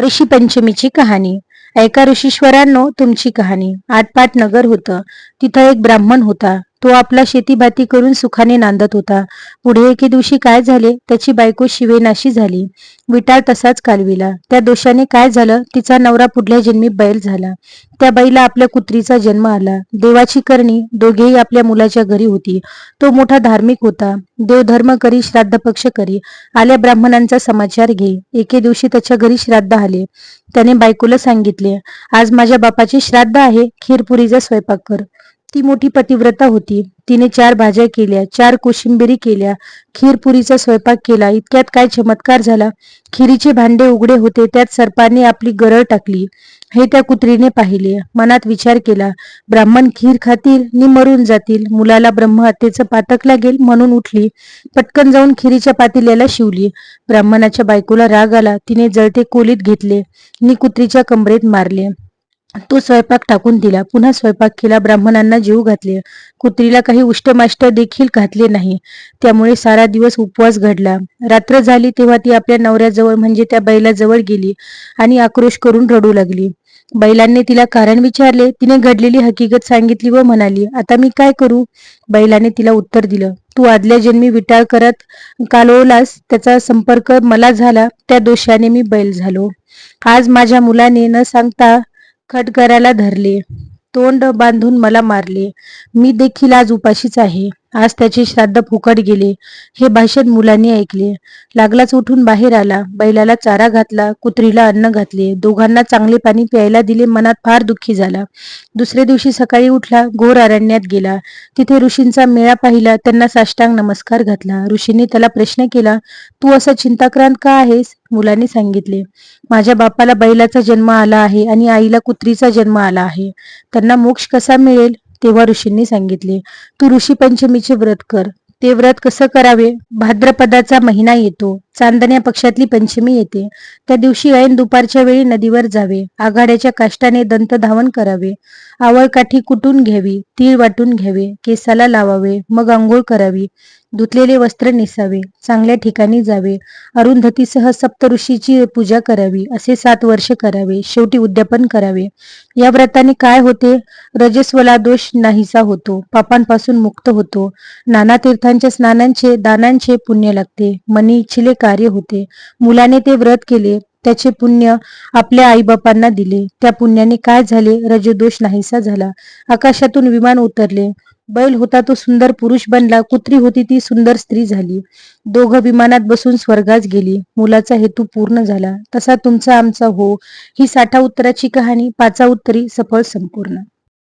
ऋषी पंचमीची कहाणी. ऐका ऋषीश्वरांनो तुमची कहाणी. आटपाट नगर होतं. तिथं एक ब्राह्मण होता. तो आपला शेतीभाती करून सुखाने नांदत होता. पुढे एके दिवशी काय झाले? त्याची बायको शिवेनाशी झाली. विटाळ तसाच कालविला. त्या दोषाने काय झालं? तिचा नवरा पुढल्या जन्मी बैल झाला. त्या बाईला आपल्या कुत्रीचा जन्म आला. देवाची करणी दोघेही आपल्या मुलाच्या घरी होती. तो मोठा धार्मिक होता. देव धर्म करी श्राद्ध पक्ष करी. आल्या ब्राह्मणांचा समाचार घे. एके दिवशी त्याच्या घरी श्राद्ध आले. त्याने बायकोला सांगितले आज माझ्या बापाचे श्राद्ध आहे. खीरपुरीचा स्वयंपाक कर. ती मोठी पतिव्रता होती. तिने चार भाज्या केल्या चार कोशिंबिरी केल्या खीरपुरीचा स्वयंपाक केला. इतक्यात काय चमत्कार झाला. खिरीचे भांडे उघडे होते. त्यात सर्पाने आपली गरळ टाकली. हे त्या कुत्रीने पाहिले. मनात विचार केला ब्राह्मण खीर खातील नि मरून जातील. मुलाला ब्रह्महत्येचं पातक लागेल म्हणून उठली. पटकन जाऊन खिरीच्या पातिल्याला शिवली. ब्राह्मणाच्या बायकोला राग आला. तिने जळते कोलीत घेतले. नि कुत्रीच्या कमरेत मारले. तो स्वयंपाक टाकून दिला. पुन्हा स्वयंपाक केला. ब्राह्मणांना जीव घातले. कुत्रीला काही उष्टमाष्ट देखील घातले नाही. त्यामुळे सारा दिवस उपवास घडला. रात्र झाली तेव्हा ती आपल्या नवऱ्याजवळ म्हणजे त्या बैलाजवळ गेली आणि आक्रोश करून रडू लागली. बैलांनी तिला कारण विचारले. तिने घडलेली हकीकत सांगितली व म्हणाली आता मी काय करू? बैलाने तिला उत्तर दिलं तू आदल्या जन्मी विटाळ करत कालवलास त्याचा संपर्क मला झाला. त्या दोषाने मी बैल झालो. आज माझ्या मुलाने न सांगता खटकराला धरले. तोंड बांधून मला मारले. मी देखील आज उपाशीच आहे. आज त्याचे श्राद्ध फुकट गेले. हे भाषण मुलांनी ऐकले. लागलाच उठून बाहेर आला. बैलाला चारा घातला कुत्रीला अन्न घातले. दोघांना चांगले पाणी प्यायला दिले मनात फार दुःखी झाला. दुसऱ्या दिवशी सकाळी उठला घोर अरण्यात गेला. तिथे ऋषींचा मेळा पाहिला त्यांना साष्टांग नमस्कार घातला. ऋषींनी त्याला प्रश्न केला तू असा चिंताक्रांत का आहेस? मुलांनी सांगितले. माझ्या बापाला बैलाचा जन्म आला आहे आणि आईला कुत्रीचा जन्म आला आहे. त्यांना मोक्ष कसा मिळेल? तेव्हा ऋषींनी सांगितले तू ऋषी पंचमीचे व्रत कर. ते व्रत कसं करावे? भाद्रपदाचा महिना येतो. चांदण्या पक्षातली पंचमी येते. त्या दिवशी ऐन दुपारच्या वेळी नदीवर जावे. आघाड्याच्या काष्टाने दंत धावन करावे. आवळ काठी कुटून घ्यावी. तीळ वाटून घ्यावे. केसाला लावावे. मग आंघोळ करावी. धुतलेले वस्त्र नेसावे. चांगल्या ठिकाणी जावे. अरुंधतीसह सप्तऋषीची पूजा करावी. असे सात वर्ष करावे. शेवटी उद्यापन करावे. या व्रताने काय होते? रजस्वला दोष नाहीसा होतो. पापांपासून मुक्त होतो. नाना तीर्थांच्या स्नानांचे दानांचे पुण्य लागते. मनी छिले कार्य होते. मुलाने ते व्रत केले. त्याचे पुण्य आपल्या आईबापांना दिले. त्या पुण्याने काय झाले? रजदोष नाहीसा झाला. आकाशातून विमान उतरले. बैल होता तो सुंदर पुरुष बनला. कुत्री होती ती सुंदर स्त्री झाली. दोघं विमानात बसून स्वर्गास गेली. मुलाचा हेतू पूर्ण झाला. तसा तुमचा आमचा हो. ही साठा उत्तराची कहाणी. पाचा उत्तरी सफळ संपूर्ण.